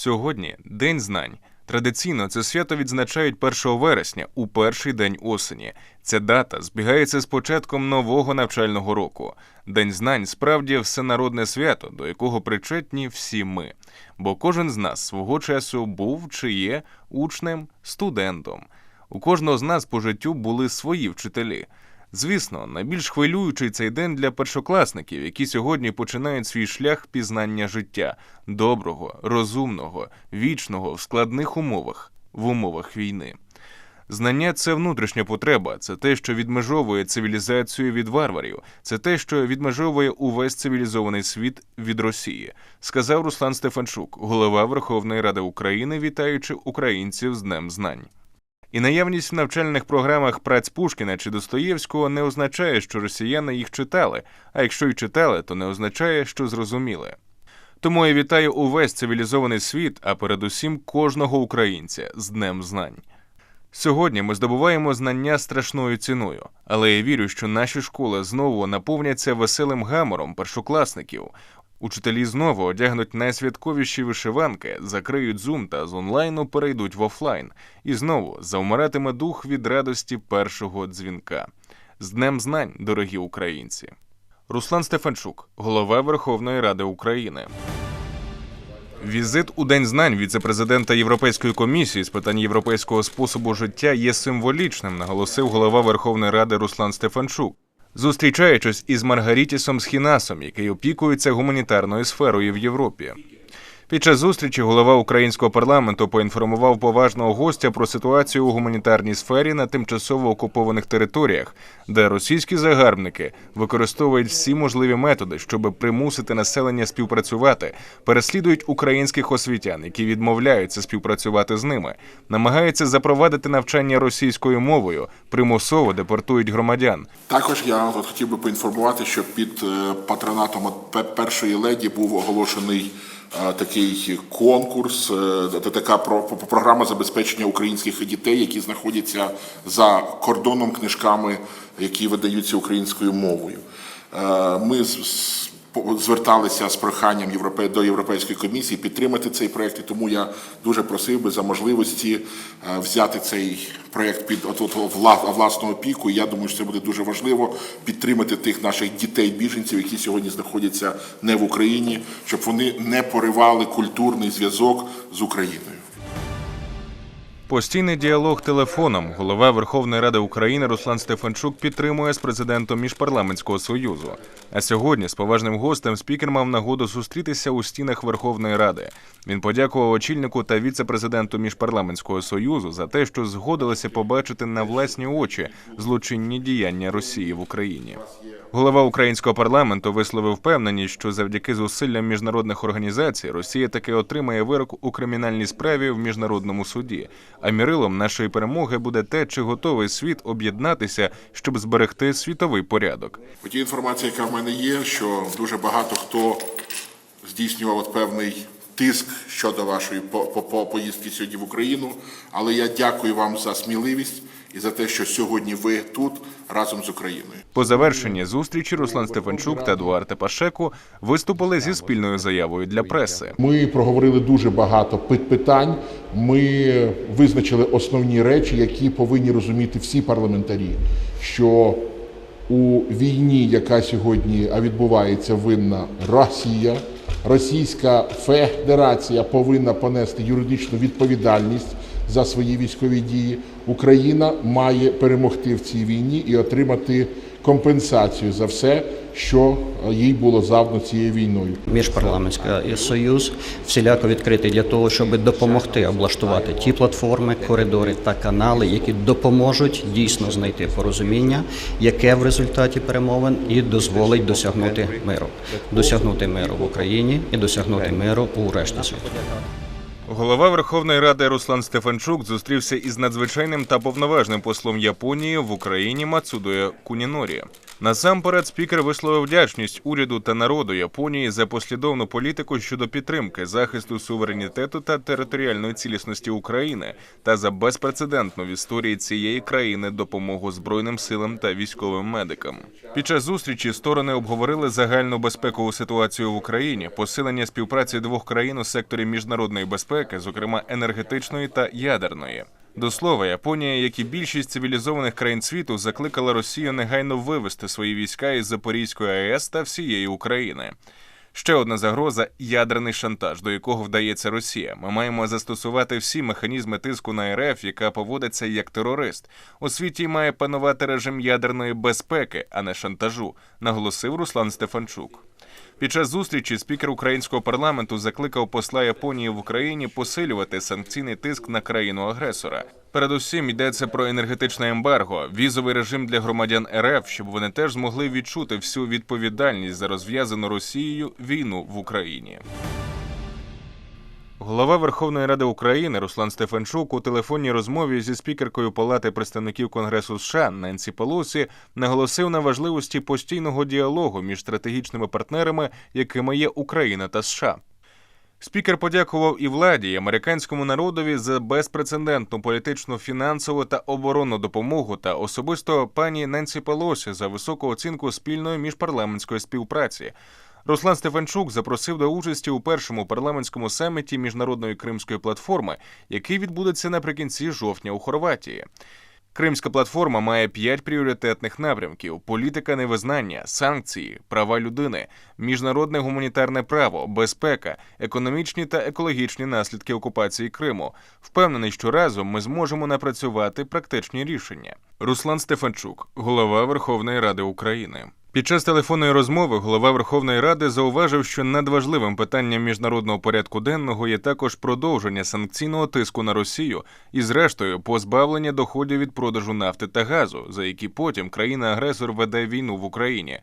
Сьогодні День знань. Традиційно це свято відзначають 1 вересня у перший день осені. Ця дата збігається з початком нового навчального року. День знань справді всенародне свято, до якого причетні всі ми. Бо кожен з нас свого часу був чи є учнем, студентом. У кожного з нас по життю були свої вчителі. Звісно, найбільш хвилюючий цей день для першокласників, які сьогодні починають свій шлях пізнання життя доброго, розумного, вічного в складних умовах, в умовах війни. Знання це внутрішня потреба, це те, що відмежовує цивілізацію від варварів, це те, що відмежовує увесь цивілізований світ від Росії, сказав Руслан Стефанчук, голова Верховної Ради України, вітаючи українців з Днем Знань. І наявність в навчальних програмах праць Пушкіна чи Достоєвського не означає, що росіяни їх читали, а якщо й читали, то не означає, що зрозуміли. Тому я вітаю увесь цивілізований світ, а передусім кожного українця з Днем Знань. Сьогодні ми здобуваємо знання страшною ціною, але я вірю, що наші школи знову наповняться веселим гамором першокласників. Учителі знову одягнуть найсвятковіші вишиванки, закриють зум та з онлайну перейдуть в офлайн, і знову завмиратиме дух від радості першого дзвінка. З Днем знань, дорогі українці. Руслан Стефанчук, голова Верховної Ради України. Візит у День знань віце-президента Європейської комісії з питань європейського способу життя є символічним, наголосив голова Верховної Ради Руслан Стефанчук. Зустрічаючись із Маргарітісом Схінасом, який опікується гуманітарною сферою в Європі. Під час зустрічі голова українського парламенту поінформував поважного гостя про ситуацію у гуманітарній сфері на тимчасово окупованих територіях, де російські загарбники використовують всі можливі методи, щоб примусити населення співпрацювати, переслідують українських освітян, які відмовляються співпрацювати з ними, намагаються запровадити навчання російською мовою, примусово депортують громадян. Також я от хотів би поінформувати, що під е, патронатом першої леді був оголошений такий конкурс, е, така про- про- програма забезпечення українських дітей, які знаходяться за кордоном книжками, які видаються українською мовою. Е, Ми з- зверталися з проханням до Європейської комісії підтримати цей проект, і тому я дуже просив би за можливості е, взяти цей проект під от, от, власну опіку. І я думаю, що це буде дуже важливо підтримати тих наших дітей-біженців, які сьогодні знаходяться не в Україні, щоб вони не поривали культурний зв'язок з Україною. Постійний діалог телефоном голова Верховної Ради України Руслан Стефанчук підтримує з президентом міжпарламентського союзу. А сьогодні з поважним гостем спікер мав нагоду зустрітися у стінах Верховної Ради. Він подякував очільнику та віце-президенту міжпарламентського союзу за те, що згодилися побачити на власні очі злочинні діяння Росії в Україні. Голова українського парламенту висловив впевненість, що завдяки зусиллям міжнародних організацій Росія таки отримає вирок у кримінальній справі в міжнародному суді. А мірилом нашої перемоги буде те, чи готовий світ об'єднатися, щоб зберегти світовий порядок. Ті інформація, яка в мене є, що дуже багато хто здійснював певний тиск щодо вашої по, по, по поїздки сьогодні в Україну. Але я дякую вам за сміливість і за те, що сьогодні ви тут разом з Україною. По завершенні зустрічі Руслан Стефанчук та Едуард Пашеку виступили зі спільною заявою для преси. Ми проговорили дуже багато пит- питань. Ми визначили основні речі, які повинні розуміти всі парламентарі. Що у війні, яка сьогодні а, відбувається, винна Росія. Російська Федерація повинна понести юридичну відповідальність за свої військові дії. Україна має перемогти в цій війні і отримати компенсацію за все, що їй було завдано цією війною. Міжпарламентський союз всіляко відкритий для того, щоб допомогти облаштувати ті платформи, коридори та канали, які допоможуть дійсно знайти порозуміння, яке в результаті перемовин і дозволить досягнути миру, досягнути миру в Україні і досягнути миру у решті світу. Голова Верховної Ради Руслан Стефанчук зустрівся із надзвичайним та повноважним послом Японії в Україні Мацудою Кунінорі. Насамперед, спікер висловив вдячність уряду та народу Японії за послідовну політику щодо підтримки захисту суверенітету та територіальної цілісності України та за безпрецедентну в історії цієї країни допомогу збройним силам та військовим медикам. Під час зустрічі сторони обговорили загальну безпекову ситуацію в Україні, посилення співпраці двох країн у секторі міжнародної безпеки, зокрема енергетичної та ядерної. До слова, Японія, як і більшість цивілізованих країн світу, закликала Росію негайно вивести свої війська із Запорізької АЕС та всієї України. Ще одна загроза ядерний шантаж, до якого вдається Росія. Ми маємо застосувати всі механізми тиску на РФ, яка поводиться як терорист. У світі має панувати режим ядерної безпеки, а не шантажу, наголосив Руслан Стефанчук. Під час зустрічі спікер українського парламенту закликав посла Японії в Україні посилювати санкційний тиск на країну-агресора. Передусім йдеться про енергетичне ембарго, візовий режим для громадян РФ, щоб вони теж змогли відчути всю відповідальність за розв'язану Росією війну в Україні. Голова Верховної Ради України Руслан Стефанчук у телефонній розмові зі спікеркою Палати представників Конгресу США Ненсі Пелосі наголосив на важливості постійного діалогу між стратегічними партнерами, якими є Україна та США. Спікер подякував і владі, і американському народові за безпрецедентну політичну, фінансову та оборонну допомогу, та особисто пані Ненсі Пелосі за високу оцінку спільної міжпарламентської співпраці. Руслан Стефанчук запросив до участі у першому парламентському саміті міжнародної кримської платформи, який відбудеться наприкінці жовтня у Хорватії. Кримська платформа має п'ять пріоритетних напрямків: політика невизнання, санкції, права людини, міжнародне гуманітарне право, безпека, економічні та екологічні наслідки окупації Криму. Впевнений, що разом ми зможемо напрацювати практичні рішення. Руслан Стефанчук, голова Верховної Ради України. Під час телефонної розмови голова Верховної Ради зауважив, що надважливим питанням міжнародного порядку денного є також продовження санкційного тиску на Росію і, зрештою, позбавлення доходів від продажу нафти та газу, за які потім країна-агресор веде війну в Україні.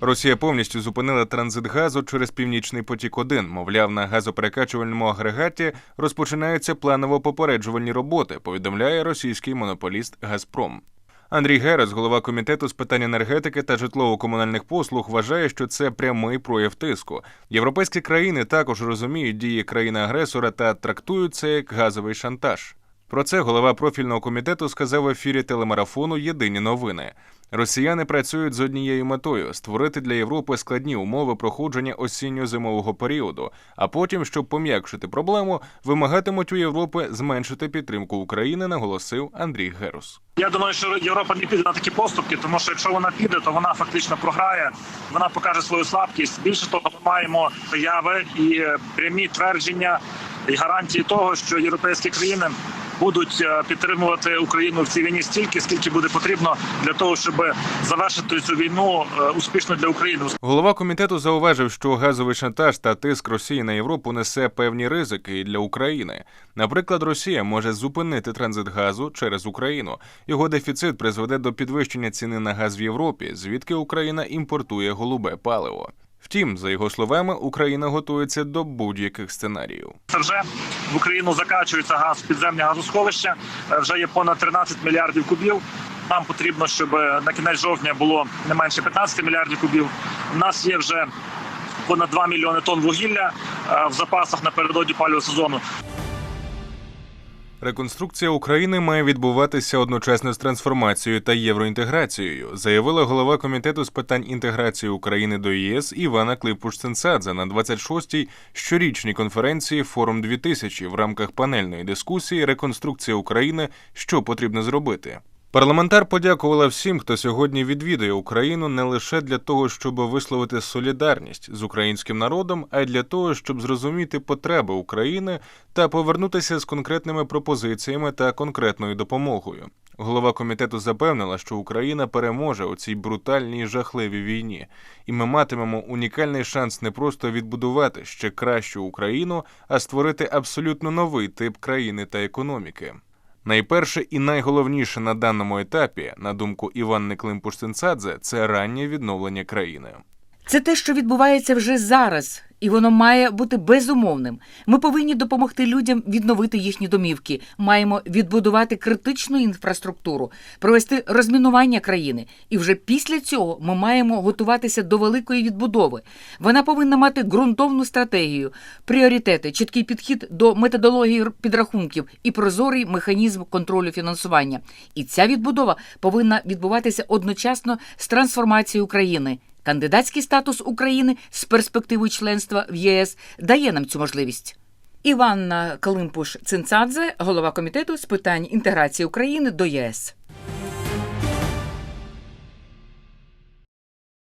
Росія повністю зупинила транзит газу через північний потік 1 Мовляв, на газоперекачувальному агрегаті розпочинаються планово-попереджувальні роботи. Повідомляє російський монополіст Газпром. Андрій Герес, голова комітету з питань енергетики та житлово-комунальних послуг, вважає, що це прямий прояв тиску. Європейські країни також розуміють дії країни-агресора та трактують це як газовий шантаж. Про це голова профільного комітету сказав в ефірі телемарафону Єдині новини. Росіяни працюють з однією метою створити для Європи складні умови проходження осінньо-зимового періоду, а потім, щоб пом'якшити проблему, вимагатимуть у Європи зменшити підтримку України, наголосив Андрій Герус. Я думаю, що Європа не піде на такі поступки, тому що якщо вона піде, то вона фактично програє. Вона покаже свою слабкість. Більше того, ми маємо заяви і прямі твердження і гарантії того, що європейські країни будуть е, підтримувати Україну в цій війні стільки, скільки буде потрібно для того, щоб завершити цю війну е, успішно для України. Голова комітету зауважив, що газовий шантаж та тиск Росії на Європу несе певні ризики і для України. Наприклад, Росія може зупинити транзит газу через Україну. Його дефіцит призведе до підвищення ціни на газ в Європі, звідки Україна імпортує голубе паливо. Втім, за його словами, Україна готується до будь-яких сценаріїв. Це вже в Україну закачується газ підземне підземні газосховища. Е, Вже є понад 13 мільярдів кубів. Нам потрібно, щоб е, на кінець жовтня було не менше 15 мільярдів кубів. У нас є вже понад 2 мільйони тонн вугілля е, в запасах напередодні палювого сезону. Реконструкція України має відбуватися одночасно з трансформацією та євроінтеграцією, заявила голова комітету з питань інтеграції України до ЄС Івана Клипуш-Цинцадзе на 26-й щорічній конференції Форум 2000 в рамках панельної дискусії Реконструкція України. Що потрібно зробити. Парламентар подякувала всім, хто сьогодні відвідує Україну не лише для того, щоб висловити солідарність з українським народом, а й для того, щоб зрозуміти потреби України та повернутися з конкретними пропозиціями та конкретною допомогою. Голова комітету запевнила, що Україна переможе у цій брутальній жахливій війні, і ми матимемо унікальний шанс не просто відбудувати ще кращу Україну, а створити абсолютно новий тип країни та економіки. Найперше і найголовніше на даному етапі, на думку Іванни Климпуш-Цинцадзе, це раннє відновлення країни. Це те, що відбувається вже зараз, і воно має бути безумовним. Ми повинні допомогти людям відновити їхні домівки. Маємо відбудувати критичну інфраструктуру, провести розмінування країни. І вже після цього ми маємо готуватися до великої відбудови. Вона повинна мати ґрунтовну стратегію, пріоритети, чіткий підхід до методології підрахунків і прозорий механізм контролю фінансування. І ця відбудова повинна відбуватися одночасно з трансформацією України. Кандидатський статус України з перспективою членства в ЄС дає нам цю можливість. Іванна Калимпуш Цинцадзе, голова комітету з питань інтеграції України до ЄС.